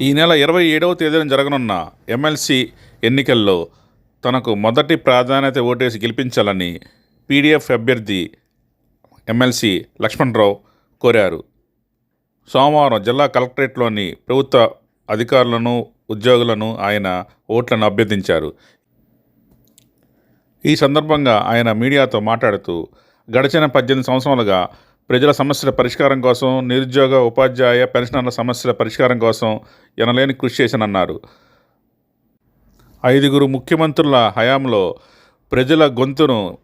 ఈ నెల ఇరవై ఏడవ తేదీన జరగనున్న ఎమ్మెల్సీ ఎన్నికల్లో తనకు మొదటి ప్రాధాన్యత ఓటేసి గెలిపించాలని పీడీఎఫ్ అభ్యర్థి ఎమ్మెల్సీ లక్ష్మణరావు కోరారు. సోమవారం జిల్లా కలెక్టరేట్లోని ప్రభుత్వ అధికారులను ఉద్యోగులను ఆయన ఓట్లను అభ్యర్థించారు. ఈ సందర్భంగా ఆయన మీడియాతో మాట్లాడుతూ గడిచిన పద్దెనిమిది సంవత్సరాలుగా ప్రజల సమస్యల పరిష్కారం కోసం నిరుద్యోగ ఉపాధ్యాయ పెన్షనర్ల సమస్యల పరిష్కారం కోసం ఎనలేని కృషి చేశానన్నారు. ఐదుగురు ముఖ్యమంత్రుల హయాంలో ప్రజల గొంతును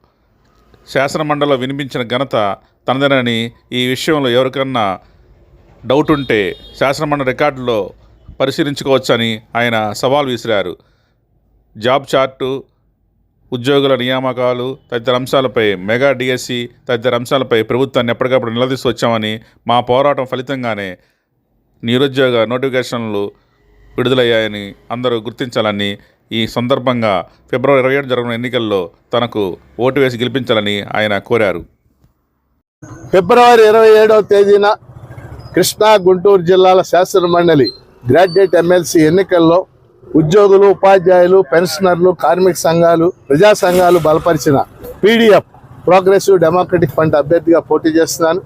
శాసనమండలిలో వినిపించిన ఘనత తనదేనని ఈ విషయంలో ఎవరికన్నా డౌట్ ఉంటే శాసనమండలి రికార్డులో పరిశీలించుకోవచ్చని ఆయన సవాల్ విసిరారు. జాబ్ చార్టు ఉద్యోగుల నియామకాలు తదితర అంశాలపై మెగా డిఎస్సి తదితర అంశాలపై ప్రభుత్వాన్ని ఎప్పటికప్పుడు నిలదీసి వచ్చామని మా పోరాటం ఫలితంగానే నిరుద్యోగ నోటిఫికేషన్లు విడుదలయ్యాయని అందరూ గుర్తించాలని ఈ సందర్భంగా ఫిబ్రవరి ఇరవై ఏడు జరగనున్న ఎన్నికల్లో తనకు ఓటు వేసి గెలిపించాలని ఆయన కోరారు. ఫిబ్రవరి ఇరవై ఏడవ తేదీన కృష్ణా గుంటూరు జిల్లాల శాసన మండలి గ్రాడ్యుయేట్ ఎమ్మెల్సీ ఎన్నికల్లో ఉద్యోగులు ఉపాధ్యాయులు పెన్షనర్లు కార్మిక సంఘాలు ప్రజా సంఘాలు బలపరిచిన పీడిఎఫ్ ప్రోగ్రెసివ్ డెమోక్రటిక్ ఫ్రంట్ అభ్యర్థిగా పోటీ చేస్తున్నాను.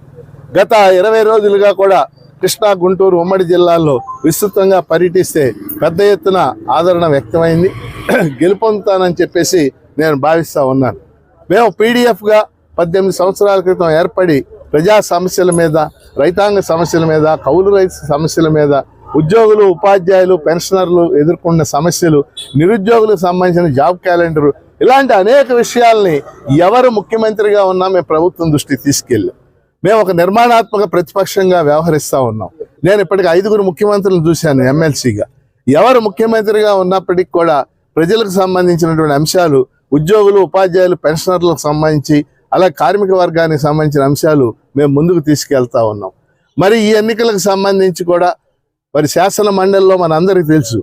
గత ఇరవై రోజులుగా కూడా కృష్ణా గుంటూరు ఉమ్మడి జిల్లాల్లో విస్తృతంగా పర్యటిస్తే పెద్ద ఎత్తున ఆదరణ వ్యక్తమైంది. గెలుపొందుతానని చెప్పేసి నేను భావిస్తూ ఉన్నాను. మేము పీడిఎఫ్గా పద్దెనిమిది సంవత్సరాల క్రితం ఏర్పడి ప్రజా సమస్యల మీద రైతాంగ సమస్యల మీద కౌలు రైతు సమస్యల మీద ఉద్యోగులు ఉపాధ్యాయులు పెన్షనర్లు ఎదుర్కొన్న సమస్యలు నిరుద్యోగులకు సంబంధించిన జాబ్ క్యాలెండరు ఇలాంటి అనేక విషయాల్ని ఎవరు ముఖ్యమంత్రిగా ఉన్నా మేము ప్రభుత్వం దృష్టికి తీసుకెళ్ళాం. మేము ఒక నిర్మాణాత్మక ప్రతిపక్షంగా వ్యవహరిస్తూ ఉన్నాం. నేను ఇప్పటికి ఐదుగురు ముఖ్యమంత్రులను చూశాను ఎమ్మెల్సీగా. ఎవరు ముఖ్యమంత్రిగా ఉన్నప్పటికీ కూడా ప్రజలకు సంబంధించినటువంటి అంశాలు ఉద్యోగులు ఉపాధ్యాయులు పెన్షనర్లకు సంబంధించి అలా కార్మిక వర్గానికి సంబంధించిన అంశాలు మేము ముందుకు తీసుకెళ్తా ఉన్నాం. మరి ఈ ఎన్నికలకు సంబంధించి కూడా మరి శాసన మండలిలో మనందరికీ తెలుసు.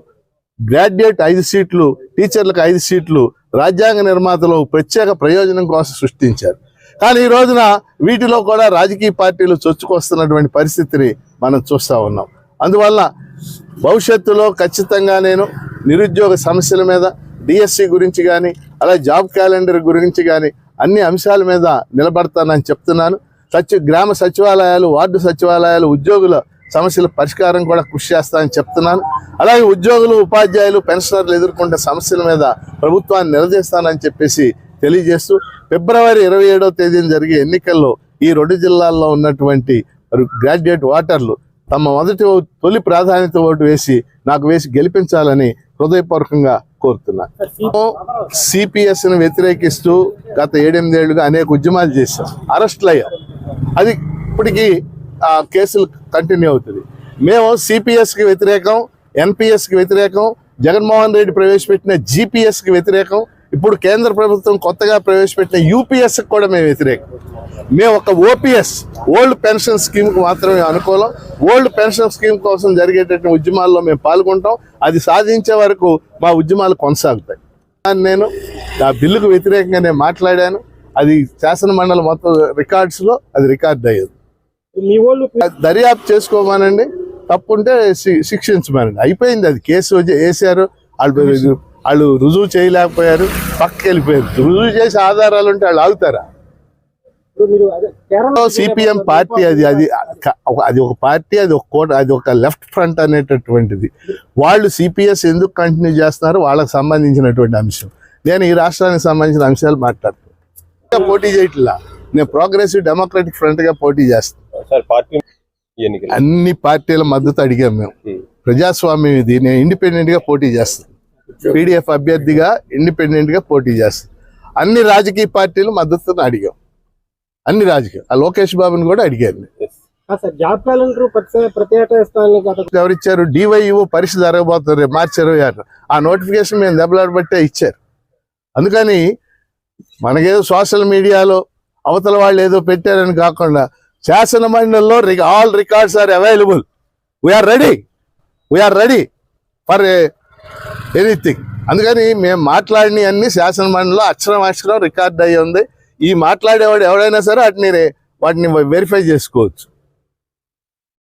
గ్రాడ్యుయేట్ ఐదు సీట్లు టీచర్లకు ఐదు సీట్లు రాజ్యాంగ నిర్మాతలు ప్రత్యేక ప్రయోజనం కోసం సృష్టించారు. కానీ ఈ రోజున వీటిలో కూడా రాజకీయ పార్టీలు చొచ్చుకొస్తున్నటువంటి పరిస్థితిని మనం చూస్తూ ఉన్నాం. అందువల్ల భవిష్యత్తులో ఖచ్చితంగా నేను నిరుద్యోగ సమస్యల మీద డిఎస్సి గురించి కానీ అలా జాబ్ క్యాలెండర్ గురించి కానీ అన్ని అంశాల మీద నిలబడతానని చెప్తున్నాను. సచి గ్రామ సచివాలయాలు వార్డు సచివాలయాలు ఉద్యోగుల సమస్యల పరిష్కారం కూడా కృషి చేస్తానని చెప్తున్నాను. అలాగే ఉద్యోగులు ఉపాధ్యాయులు పెన్షనర్లు ఎదుర్కొంటే సమస్యల మీద ప్రభుత్వాన్ని నిలదీస్తానని చెప్పేసి తెలియజేస్తూ ఫిబ్రవరి ఇరవై ఏడవ తేదీన జరిగే ఎన్నికల్లో ఈ రెండు జిల్లాల్లో ఉన్నటువంటి గ్రాడ్యుయేట్ ఓటర్లు తమ మొదటి తొలి ప్రాధాన్యత ఓటు వేసి నాకు వేసి గెలిపించాలని హృదయపూర్వకంగా కోరుతున్నా సిపిఎస్ని వ్యతిరేకిస్తూ గత ఏడెనిమిదేళ్ళుగా అనేక ఉద్యమాలు చేశాం. అరెస్టులు అయ్యాం అది ఇప్పటికీ కేసులు కంటిన్యూ అవుతుంది. మేము సిపిఎస్కి వ్యతిరేకం ఎన్పిఎస్కి వ్యతిరేకం జగన్మోహన్ రెడ్డి ప్రవేశపెట్టిన జిపిఎస్కి వ్యతిరేకం ఇప్పుడు కేంద్ర ప్రభుత్వం కొత్తగా ప్రవేశపెట్టిన యూపీఎస్కి కూడా మేము వ్యతిరేకం. మేము ఒక ఓపీఎస్ ఓల్డ్ పెన్షన్ స్కీమ్కి మాత్రమే అనుకూలం. ఓల్డ్ పెన్షన్ స్కీమ్ కోసం జరిగేటటువంటి ఉద్యమాల్లో మేము పాల్గొంటాం. అది సాధించే వరకు మా ఉద్యమాలు కొనసాగుతాయి. నేను ఆ బిల్లుకు వ్యతిరేకంగా నేను మాట్లాడాను. అది శాసన మండలి మొత్తం రికార్డ్స్లో అది రికార్డ్ అయ్యేది. మీ వాళ్ళు దర్యాప్తు చేసుకోమానండి. తప్పుంటే శిక్షించమనండి. అయిపోయింది అది. కేసు వేశారు వాళ్ళు వాళ్ళు రుజువు చేయలేకపోయారు. పక్కకి వెళ్ళిపోయారు రుజువు చేసే ఆధారాలు ఉంటే వాళ్ళు ఆగుతారా? సిపిఎం పార్టీ అది అది అది ఒక పార్టీ అది ఒక కోట అది ఒక లెఫ్ట్ ఫ్రంట్ అనేటటువంటిది. వాళ్ళు సిపిఎస్ ఎందుకు కంటిన్యూ చేస్తున్నారు? వాళ్ళకి సంబంధించినటువంటి అంశం. నేను ఈ రాష్ట్రానికి సంబంధించిన అంశాలు మాట్లాడుతాను పోటీ చేయట్లా. నేను ప్రోగ్రెసివ్ డెమోక్రటిక్ ఫ్రంట్గా పోటీ చేస్తాను అన్ని పార్టీల మద్దతు అడిగాం మేము. ప్రజాస్వామ్యం ఇది. నేను ఇండిపెండెంట్గా పోటీ చేస్తాను. పీడిఎఫ్ అభ్యర్థిగా ఇండిపెండెంట్గా పోటీ చేస్తాను. అన్ని రాజకీయ పార్టీలు మద్దతును అడిగాం. అన్ని రాజకీయ. ఆ లోకేష్ బాబుని కూడా అడిగాను ఎవరిచ్చారు? డివైఓ పరీక్ష జరగబోతుంది మార్చి ఇరవై ఆరు. ఆ నోటిఫికేషన్ మేము దెబ్బలాడబట్టే ఇచ్చారు. అందుకని మనకేదో సోషల్ మీడియాలో అవతల వాళ్ళు ఏదో పెట్టారని కాకుండా శాసన మండలిలో all records are available we're ready we're ready for anything అందుకని మేము మాట్లాడిన అన్ని శాసన మండలిలో అక్షరం అక్షరం రికార్డ్ అయ్యి ఉంది. ఈ మాట్లాడేవాడు ఎవడైనా సరే వాటిని వాటిని వెరిఫై చేసుకోవచ్చు.